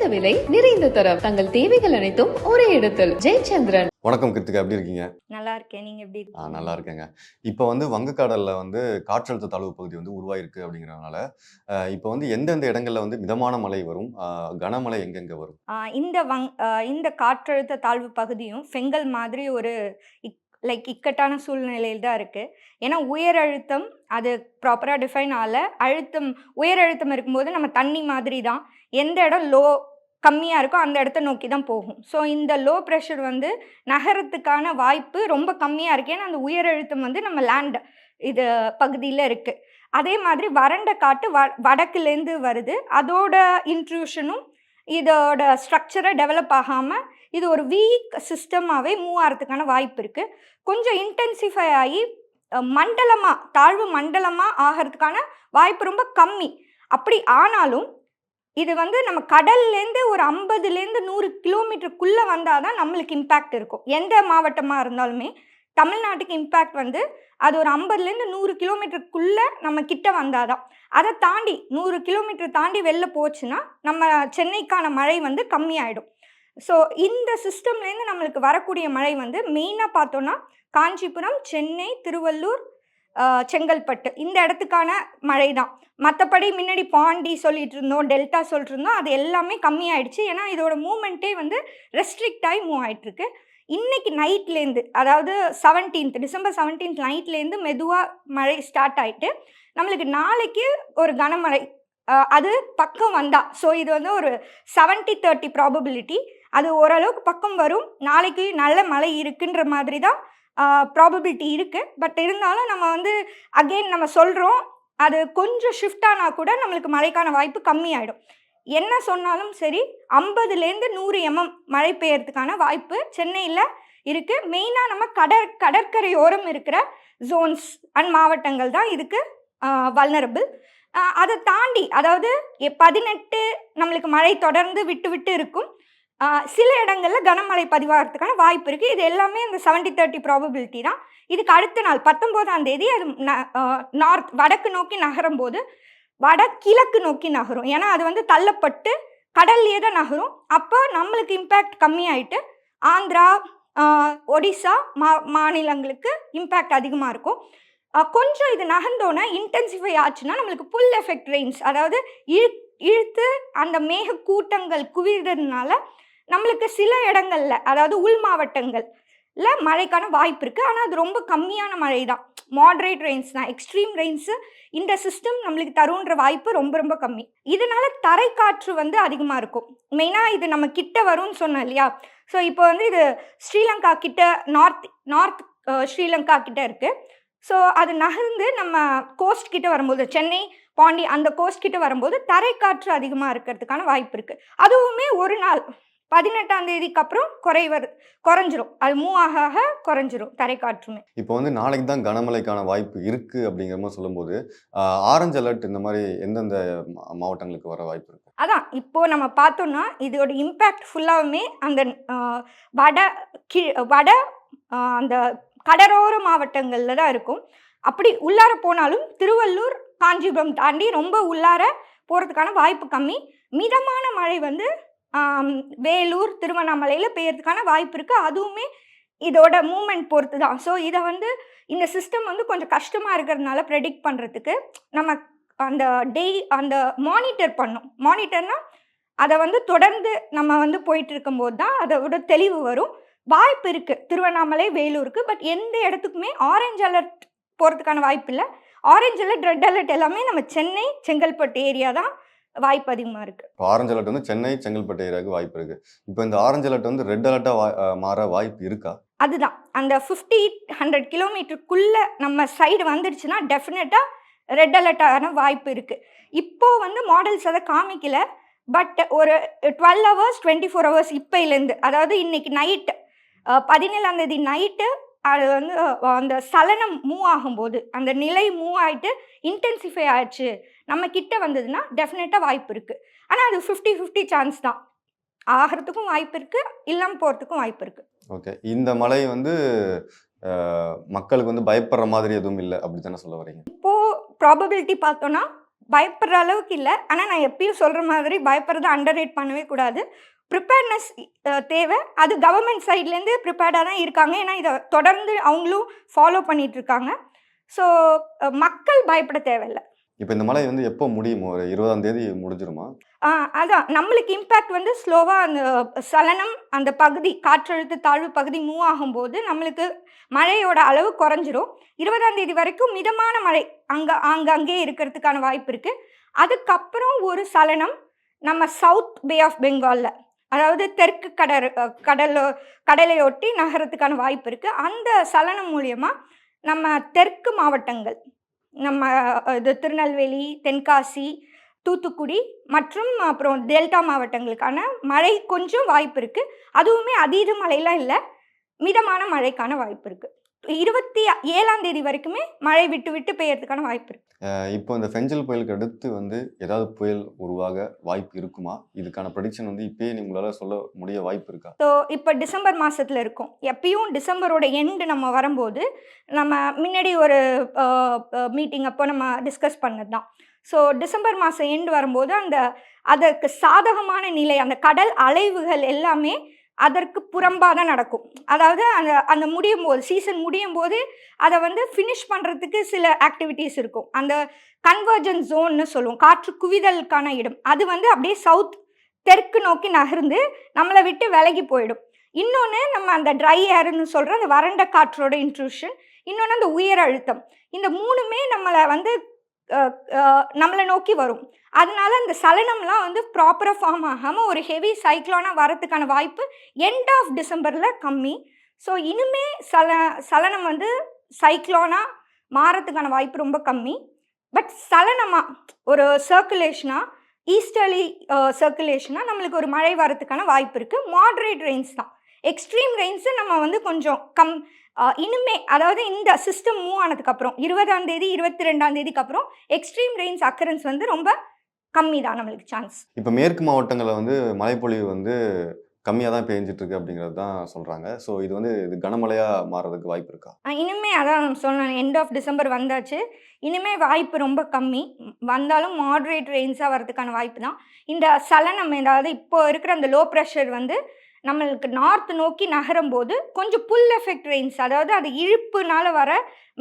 குறைந்த விலை நிறைந்த தரம். தங்கள் தேவைகள் அனைத்தும் ஒரே இடத்தில். ஜெயச்சந்திரன். வணக்கம் கிருத்திகா எப்படி இருக்கீங்க? நல்லா இருக்கேன். நீங்க எப்படி ஆ இருக்கீங்க நல்லா இருக்கேங்க. இப்போ வந்து வங்கக்கடல்ல வந்து காற்றழுத்த தாழ்வு பகுதி வந்து உருவாயிருக்கு அப்படிங்கிறதுனால இப்போ வந்து எந்தெந்த இடங்கள்ல வந்து மிதமான மழை வரும்? கனமழை எங்கெங்க வரும்? இந்த வங் இந்த காற்றழுத்த தாழ்வு பகுதியும் செங்கல் மாதிரி ஒரு லைக் இக்கட்டான சூழ்நிலையில் தான் இருக்கு. ஏன்னா உயர் அழுத்தம் அது ப்ராப்பராக டிஃபைன் ஆகல. அழுத்தம் உயர் அழுத்தம் இருக்கும்போது நம்ம தண்ணி மாதிரி தான். எந்த இடம் லோ கம்மியாக இருக்கோ அந்த இடத்த நோக்கி தான் போகும். ஸோ இந்த லோ ப்ரெஷர் வந்து நகரத்துக்கான வாய்ப்பு ரொம்ப கம்மியாக இருக்கு. ஏன்னா அந்த உயர் அழுத்தம் வந்து நம்ம லேண்ட் இது பகுதியில் இருக்குது அதே மாதிரி வறண்ட காட்டு வ வடக்குலேருந்து வருது. அதோட இன்ட்ரூஷனும் இதோட ஸ்ட்ரக்சரை டெவலப் ஆகாமல் இது ஒரு வீக் சிஸ்டமாகவே மூவ் ஆகிறதுக்கான வாய்ப்பு இருக்குது கொஞ்சம் இன்டென்சிஃபை ஆகி மண்டலமாக தாழ்வு மண்டலமாக ஆகிறதுக்கான வாய்ப்பு ரொம்ப கம்மி. அப்படி ஆனாலும் இது வந்து நம்ம கடல்லேருந்து ஒரு ஐம்பதுலேருந்து நூறு கிலோமீட்டருக்குள்ளே வந்தால் தான் நம்மளுக்கு இம்பேக்ட் இருக்கும். எந்த மாவட்டமாக இருந்தாலுமே தமிழ்நாட்டுக்கு இம்பேக்ட் வந்து அது ஒரு ஐம்பதுலேருந்து நூறு கிலோமீட்டருக்குள்ளே நம்ம கிட்ட வந்தாதான். அதை தாண்டி நூறு கிலோமீட்டர் தாண்டி வெளில போச்சுன்னா நம்ம சென்னைக்கான மழை வந்து கம்மியாயிடும். ஸோ இந்த சிஸ்டம்லேருந்து நம்மளுக்கு வரக்கூடிய மழை வந்து மெயினாக பார்த்தோன்னா காஞ்சிபுரம் சென்னை திருவள்ளூர் செங்கல்பட்டு. இந்த இடத்துக்கான மழை தான் மற்றபடி முன்னாடி பாண்டி சொல்லிட்டு இருந்தோம் டெல்டா சொல்லிட்டு இருந்தோம் அது எல்லாமே கம்மியாயிடுச்சு. ஏன்னா இதோட மூமெண்ட்டே வந்து ரெஸ்ட்ரிக்ட் ஆகி மூவ் ஆயிட்டிருக்கு இன்னைக்கு நைட்லேருந்து அதாவது செவன்டீன்த் டிசம்பர் செவன்டீன்த் நைட்லேருந்து மெதுவாக மழை ஸ்டார்ட் ஆயிட்டு நம்மளுக்கு நாளைக்கு ஒரு கனமழை. அது பக்கம் வந்தா ஸோ இது வந்து ஒரு செவன்ட்டி தேர்ட்டி ப்ராபபிலிட்டி. அது ஓரளவுக்கு பக்கம் வரும். நாளைக்கு நல்ல மழை இருக்குன்ற மாதிரி தான் ப்ராபபிலிட்டி இருக்குது பட் இருந்தாலும் நம்ம வந்து அகெயின் நம்ம சொல்கிறோம் அது கொஞ்சம் ஷிஃப்ட் ஆனால் கூட நம்மளுக்கு மழைக்கான வாய்ப்பு கம்மியாயிடும். என்ன சொன்னாலும் சரி ஐம்பதுலேருந்து நூறு எம்எம் மழை பெய்யறதுக்கான வாய்ப்பு சென்னையில் இருக்குது மெயினாக நம்ம கடற் கடற்கரையோரம் இருக்கிற ஜோன்ஸ் அண்ட் மாவட்டங்கள் தான் இதுக்கு வல்னரபிள் அதை தாண்டி அதாவது எ- பதினெட்டு நம்மளுக்கு மழை தொடர்ந்து விட்டு விட்டு இருக்கும். சில இடங்களில் கனமழை பதிவாகிறதுக்கான வாய்ப்பு இருக்குது இது எல்லாமே இந்த செவன்ட்டி தேர்ட்டி ப்ராபபிலிட்டி தான். இதுக்கு அடுத்த நாள் பத்தொம்போதாம் தேதி அது நார்த் வடக்கு நோக்கி நகரும் போது வடகிழக்கு நோக்கி நகரும். ஏன்னா அது வந்து தள்ளப்பட்டு கடல்லையே தான் நகரும். அப்போ நம்மளுக்கு இம்பேக்ட் கம்மியாயிட்டு ஆந்திரா ஒடிசா மா மாநிலங்களுக்கு இம்பேக்ட் அதிகமாக இருக்கும். கொஞ்சம் இது நகர்ந்தோன்னே இன்டென்சிஃபை ஆச்சுன்னா நம்மளுக்கு புல் எஃபெக்ட் ரெயின்ஸ் அதாவது இழு இழுத்து அந்த மேக கூட்டங்கள் குவிறதுனால நம்மளுக்கு சில இடங்கள்ல அதாவது உள் மாவட்டங்கள்ல மழைக்கான வாய்ப்பு இருக்குது ஆனால் அது ரொம்ப கம்மியான மழை தான் மாட்ரேட் ரெயின்ஸ் தான் எக்ஸ்ட்ரீம் ரெயின்ஸு இந்த சிஸ்டம் நம்மளுக்கு தருன்ற வாய்ப்பு ரொம்ப ரொம்ப கம்மி. இதனால தரைக்காற்று வந்து அதிகமாக இருக்கும். மெயினாக இது நம்ம கிட்ட வரும்னு சொன்னோம் இல்லையா? ஸோ இப்போ வந்து இது ஸ்ரீலங்கா கிட்ட நார்த் நார்த் ஸ்ரீலங்கா கிட்ட இருக்குது ஸோ அது நகர்ந்து நம்ம கோஸ்ட் கிட்ட வரும்போது சென்னை பாண்டி அந்த கோஸ்ட் கிட்ட வரும்போது தரைக்காற்று அதிகமாக இருக்கிறதுக்கான வாய்ப்பு இருக்குது அதுவுமே ஒரு நாள் பதினெட்டாம் தேதிக்கு அப்புறம் குறைவர் குறைஞ்சிரும். அது மூவ் ஆக ஆக குறைஞ்சிரும் தரைக்காற்றுமே. இப்போ வந்து நாளைக்கு தான் கனமழைக்கான வாய்ப்பு இருக்கு அப்படிங்கிற மாதிரி சொல்லும்போது ஆரஞ்சு அலர்ட் இந்த மாதிரி எந்தெந்த மாவட்டங்களுக்கு வர வாய்ப்பு இருக்கு? அதான் இப்போ நம்ம பார்த்தோம்னா இதோட இம்பேக்ட் ஃபுல்லாகவுமே அந்த வட கி வட அந்த கடலோர மாவட்டங்களில் தான் இருக்கும். அப்படி உள்ளார போனாலும் திருவள்ளூர் காஞ்சிபுரம் தாண்டி ரொம்ப உள்ளார போகிறதுக்கான வாய்ப்பு கம்மி. மிதமான மழை வந்து வேலூர் திருவண்ணாமலையில் பெய்யறதுக்கான வாய்ப்பு இருக்குது அதுவுமே இதோட மூமெண்ட் பொறுத்து தான் ஸோ இதை வந்து இந்த சிஸ்டம் வந்து கொஞ்சம் கஷ்டமாக இருக்கிறதுனால ப்ரெடிக்ட் பண்ணுறதுக்கு நம்ம அந்த டெய் அந்த மானிட்டர் பண்ணும் மானிட்டர்னால் அதை வந்து தொடர்ந்து நம்ம வந்து போயிட்டு இருக்கும்போது தான் அதோட தெளிவு வரும். வாய்ப்பு இருக்குது திருவண்ணாமலை வேலூருக்கு பட் எந்த இடத்துக்குமே ஆரஞ்சு அலர்ட் போகிறதுக்கான வாய்ப்பு இல்லை. ஆரஞ்சு அலர்ட் ரெட் அலர்ட் எல்லாமே நம்ம சென்னை செங்கல்பட்டு ஏரியா தான் வாய்ப்பு அதிகமாக இருக்குது இப்போ ஆரஞ்சு அலர்ட் வந்து சென்னை செங்கல்பட்டு ஏரியாவுக்கு வாய்ப்பு இருக்கு. இப்போ இந்த ஆரஞ்சு அலர்ட் வந்து ரெட் அலர்ட்டா மாற வாய்ப்பு இருக்கா? அதுதான். அந்த ஃபிஃப்டி ஹண்ட்ரட் கிலோமீட்டருக்குள்ளே நம்ம சைடு வந்துடுச்சுன்னா டெஃபினட்டாக ரெட் அலர்ட்டான வாய்ப்பு இருக்குது இப்போது வந்து மாடல்ஸ் அதை காமிக்கல. பட் ஒரு twelve hours twenty four hours இப்போலேருந்து அதாவது இன்னைக்கு நைட்டு பதினேழாம் தேதி நைட்டு அது வந்து அந்த சலனம் மூவ் ஆகும்போது அந்த நிலை மூவ் ஆகிட்டு இன்டென்சிஃபை ஆயிடுச்சு. நம்ம கிட்ட வந்ததுன்னா டெஃபினட்டாக வாய்ப்பு இருக்குது ஆனால் அது ஃபிஃப்டி ஃபிஃப்டி சான்ஸ் தான். ஆகிறதுக்கும் வாய்ப்பு இருக்குது இல்லாமல் போகிறதுக்கும் வாய்ப்பு இருக்குது ஓகே இந்த மழை வந்து மக்களுக்கு வந்து பயப்படுற மாதிரி எதுவும் இல்லை அப்படி தானே சொல்ல வரீங்க இப்போ ப்ராபபிலிட்டி பார்த்தோன்னா பயப்படுற அளவுக்கு இல்லை. ஆனால் நான் எப்பயும் சொல்கிற மாதிரி பயப்படுறத அண்டர் ரேட் பண்ணவே கூடாது. ப்ரிப்பேர்னஸ் தேவை. அது கவர்மெண்ட் சைட்லேருந்து ப்ரிப்பேர்டாக தான் இருக்காங்க. ஏன்னா இதை தொடர்ந்து அவங்களும் ஃபாலோ பண்ணிட்டு இருக்காங்க. ஸோ மக்கள் பயப்பட தேவையில்லை. இப்போ இந்த மழை வந்து எப்போ முடியும்? ஒரு இருபதாம் தேதி முடிஞ்சிருமா? அதான். நம்மளுக்கு இம்பேக்ட் வந்து ஸ்லோவாக அந்த சலனம் அந்த பகுதி காற்றழுத்த தாழ்வு பகுதி மூவ் ஆகும்போது நம்மளுக்கு மழையோட அளவு குறைஞ்சிரும். இருபதாம் தேதி வரைக்கும் மிதமான மழை அங்கே ஆங்காங்கே இருக்கிறதுக்கான வாய்ப்பு இருக்குது அதுக்கப்புறம் ஒரு சலனம் நம்ம சவுத் பே ஆஃப் பெங்காலில் அதாவது தெற்கு கடல் கடலோ கடலையொட்டி நகரத்துக்கான வாய்ப்பு இருக்குது அந்த சலனம் மூலியமாக நம்ம தெற்கு மாவட்டங்கள் நம்ம இது திருநெல்வேலி தென்காசி தூத்துக்குடி மற்றும் அப்புறம் டெல்டா மாவட்டங்களுக்கான மழை கொஞ்சம் வாய்ப்பு இருக்குது அதுவுமே அதீத மழையெல்லாம் இல்லை மிதமான மழைக்கான வாய்ப்பு இருக்குது இருபத்தி ஏழாம் தேதி வரைக்குமே மழை விட்டு விட்டு பெய்யறதுக்கான வாய்ப்பு இருக்குது அஹ் இப்போ இந்த ஃபெஞ்சல் புயலுக்கு அடுத்து வந்து ஏதாவது புயல் உருவாக வாய்ப்பு இருக்குமா? இதுக்கான ப்ரெடிக்ஷன் வந்து இப்பயே உங்களால் சொல்ல முடிய வாய்ப்பு இருக்கா? ஸோ இப்போ டிசம்பர் மாதத்தில் இருக்கும். எப்பயும் டிசம்பரோட எண்டு நம்ம வரும்போது நம்ம முன்னாடி ஒரு மீட்டிங் அப்போ நம்ம டிஸ்கஸ் பண்ணது தான் ஸோ டிசம்பர் மாதம் எண்டு வரும்போது அந்த அதற்கு சாதகமான நிலை அந்த கடல் அலைவுகள் எல்லாமே அதற்கு புறம்பாக தான் நடக்கும். அதாவது அந்த அந்த முடியும் போது சீசன் முடியும் போது அதை வந்து ஃபினிஷ் பண்ணுறதுக்கு சில ஆக்டிவிட்டீஸ் இருக்கும். அந்த கன்வர்ஜன் ஜோன்னு சொல்லுவோம். காற்று குவிதலுக்கான இடம். அது வந்து அப்படியே சவுத் தெற்கு நோக்கி நகர்ந்து நம்மளை விட்டு விலகி போயிடும். இன்னொன்று நம்ம அந்த ட்ரை ஏர்னு சொல்கிற அந்த வறண்ட காற்றோட இன்ட்ரூஷன் இன்னொன்று அந்த உயர் அழுத்தம் இந்த மூணுமே நம்மளை வந்து நம்மளை நோக்கி வரும். அதனால அந்த சலனம்லாம் வந்து ப்ராப்பராக ஃபார்ம் ஆகாமல் ஒரு ஹெவி சைக்ளோனாக வரதுக்கான வாய்ப்பு எண்ட் ஆஃப் டிசம்பரில் கம்மி. ஸோ இனிமே சல சலனம் வந்து சைக்ளோனாக மாறத்துக்கான வாய்ப்பு ரொம்ப கம்மி. பட் சலனமாக ஒரு சர்க்குலேஷனாக ஈஸ்டர்லி சர்க்குலேஷனாக நம்மளுக்கு ஒரு மழை வரத்துக்கான வாய்ப்பு இருக்குது மாட்ரேட் ரெயின்ஸ் தான். எக்ஸ்ட்ரீம் ரெயின்ஸை நம்ம வந்து கொஞ்சம் கம் இனிமே அதாவது இந்த சிஸ்டம் மூவ் ஆனதுக்கப்புறம் இருபதாம் தேதி இருபத்தி ரெண்டாம் தேதிக்கு அப்புறம் எக்ஸ்ட்ரீம் ரெயின்ஸ் அக்கரன்ஸ் வந்து ரொம்ப கம்மி தான் நம்மளுக்கு சான்ஸ் இப்போ மேற்கு மாவட்டங்களில் வந்து மழைப்பொழிவு வந்து கம்மியாக தான் பெஞ்சிட்டு இருக்கு அப்படிங்கிறது தான் சொல்கிறாங்க ஸோ இது வந்து இது கனமழையாக மாறுறதுக்கு வாய்ப்பு இருக்கா? இனிமே அதான் சொன்னேன் எண்ட் ஆஃப் டிசம்பர் வந்தாச்சு. இனிமே வாய்ப்பு ரொம்ப கம்மி. வந்தாலும் மாட்ரேட் ரெயின்ஸாக வரதுக்கான வாய்ப்பு தான். இந்த சலனம் அதாவது இப்போ இருக்கிற அந்த லோ ப்ரெஷர் வந்து நம்மளுக்கு நார்த் நோக்கி நகரும் போது கொஞ்சம் புல் எஃபெக்ட் ரெயின்ஸ் அதாவது அது இழுப்புனால வர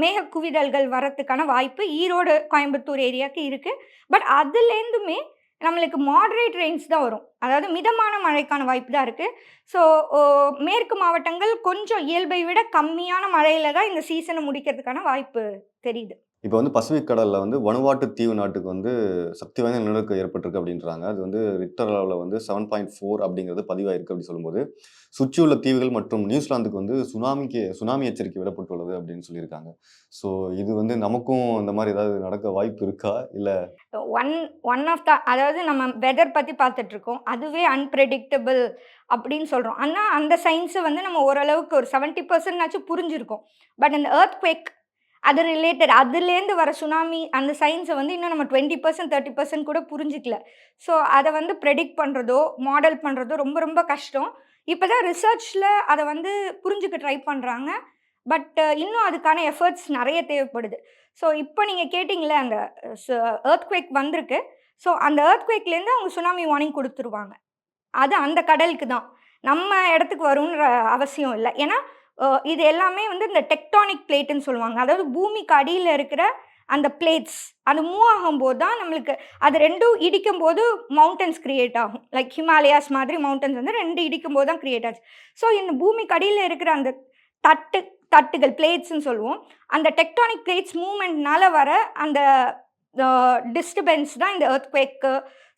மேக குவிதல்கள் வரத்துக்கான வாய்ப்பு ஈரோடு கோயம்புத்தூர் ஏரியாவுக்கு இருக்குது பட் அதுலேருந்துமே நம்மளுக்கு மாடரேட் ரெயின்ஸ் தான் வரும். அதாவது மிதமான மழைக்கான வாய்ப்பு தான் இருக்குது ஸோ மேற்கு மாவட்டங்கள் கொஞ்சம் இயல்பை விட கம்மியான மழையில் தான் இந்த சீசனை முடிக்கிறதுக்கான வாய்ப்பு தெரியுது. இப்போ வந்து பசிபிக் கடலில் வந்து வனுவாட்டு தீவு நாட்டுக்கு வந்து சக்தி வாய்ந்த நிலநடுக்கம் ஏற்பட்டிருக்கு அப்படின்றாங்க. அது வந்து ரிக்டர் அளவில் வந்து செவன் பாயிண்ட் ஃபோர் அப்படிங்கிறது பதிவாயிருக்கு அப்படின்னு சொல்லும்போது சுற்றியுள்ள தீவுகள் மற்றும் நியூசிலாந்துக்கு வந்து சுனாமிக்கு சுனாமி எச்சரிக்கை விடப்பட்டுள்ளது அப்படின்னு சொல்லியிருக்காங்க. ஸோ இது வந்து நமக்கும் இந்த மாதிரி ஏதாவது நடக்க வாய்ப்பு இருக்கா? இல்லை ஒன் ஒன் ஆஃப் த அதாவது நம்ம வெதர் பற்றி பார்த்துட்ருக்கோம். அதுவே அன்பிரடிக்டபிள் அப்படின்னு சொல்கிறோம் ஆனால் அந்த சயின்ஸை வந்து நம்ம ஓரளவுக்கு ஒரு செவன்ட்டி பர்சன்ட்னாச்சும் புரிஞ்சிருக்கோம். பட் அந்த ஏர்த் குவேக் அது ரிலேட்டட் அதுலேருந்து வர சுனாமி அந்த சயின்ஸை வந்து இன்னும் நம்ம டுவெண்ட்டி பர்சன்ட் தேர்ட்டி பர்சன்ட் கூட புரிஞ்சிக்கல. ஸோ அதை வந்து ப்ரெடிக்ட் பண்ணுறதோ மாடல் பண்ணுறதோ ரொம்ப ரொம்ப கஷ்டம். இப்போ தான் ரிசர்ச்சில் அதை வந்து புரிஞ்சுக்க ட்ரை பண்ணுறாங்க பட் இன்னும் அதுக்கான எஃபர்ட்ஸ் நிறைய தேவைப்படுது. ஸோ இப்போ நீங்கள் கேட்டிங்களே அந்த earthquake வந்திருக்கு. ஸோ அந்த earthquakeலேருந்து அவங்க சுனாமி வார்னிங் கொடுத்துருவாங்க. அது அந்த கடலுக்கு தான். நம்ம இடத்துக்கு வரும்ன்ற அவசியம் இல்லை. ஏன்னா இது எல்லாமே வந்து இந்த டெக்டானிக் பிளேட்டுன்னு சொல்லுவாங்க. அதாவது பூமிக்கு அடியில் இருக்கிற அந்த பிளேட்ஸ் அது மூவ் ஆகும்போது தான் நம்மளுக்கு அது ரெண்டும் இடிக்கும் போது மவுண்டன்ஸ் கிரியேட் ஆகும். லைக் ஹிமாலயாஸ் மாதிரி மவுண்டன்ஸ் வந்து ரெண்டு இடிக்கும் போது தான் கிரியேட் ஆச்சு. ஸோ இந்த பூமிக்கு அடியில் இருக்கிற அந்த தட்டு தட்டுகள் பிளேட்ஸ்ன்னு சொல்லுவோம். அந்த டெக்டானிக் பிளேட்ஸ் மூமெண்ட்னால வர அந்த டிஸ்டர்பன்ஸ் தான் இந்த earthquake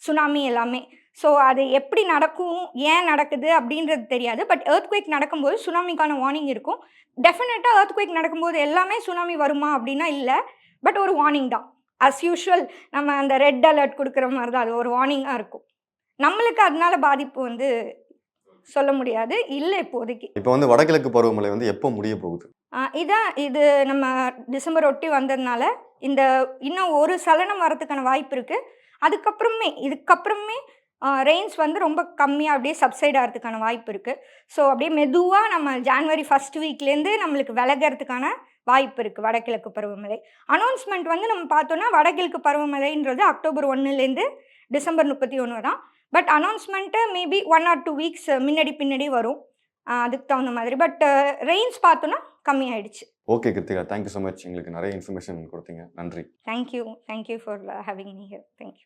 சுனாமி எல்லாமே. ஸோ அது எப்படி நடக்கும் ஏன் நடக்குது அப்படின்றது தெரியாது. பட் earthquake நடக்கும்போது சுனாமிக்கான வார்னிங் இருக்கும். டெஃபினட்டாக earthquake நடக்கும்போது எல்லாமே சுனாமி வருமா அப்படின்னா இல்லை. பட் ஒரு வார்னிங் தான். அஸ் யூஷுவல் நம்ம அந்த ரெட் அலர்ட் கொடுக்குற மாதிரி தான். அது ஒரு வார்னிங்காக இருக்கும். நம்மளுக்கு அதனால பாதிப்பு வந்து சொல்ல முடியாது. இல்லை இப்போதைக்கு. இப்போ வந்து வடகிழக்கு பருவமழை வந்து எப்போ முடிய போகுது? இதான் இது நம்ம டிசம்பர் ஒட்டி வந்ததுனால இந்த இன்னும் ஒரு சலனம் வரதுக்கான வாய்ப்பு இருக்குது அதுக்கப்புறமே இதுக்கப்புறமே ரெயின்ஸ் வந்து ரொம்ப கம்மியாக அப்படியே சப்சைட் ஆகிறதுக்கான வாய்ப்பு இருக்குது ஸோ அப்படியே மெதுவாக நம்ம ஜான்வரி ஃபஸ்ட் வீக்லேருந்து நம்மளுக்கு விலகிறதுக்கான வாய்ப்பு இருக்குது வடகிழக்கு பருவமழை. அனௌன்ஸ்மெண்ட் வந்து நம்ம பார்த்தோன்னா வடகிழக்கு பருவமழைன்றது அக்டோபர் ஒன்றுலேருந்து டிசம்பர் முப்பத்தி ஒன்று தான். But announcement maybe one or two weeks முன்னாடி பின்னாடி வரும். அதுக்கு தகுந்த மாதிரி. பட் ரெயின்ஸ் பார்த்தோன்னா கம்மி ஆயிடுச்சு okay Krithika. Thank you so much எங்களுக்கு நிறைய இன்ஃபர்மேஷன் கொடுத்தீங்க. நன்றி. Thank you thank you for having me here thank you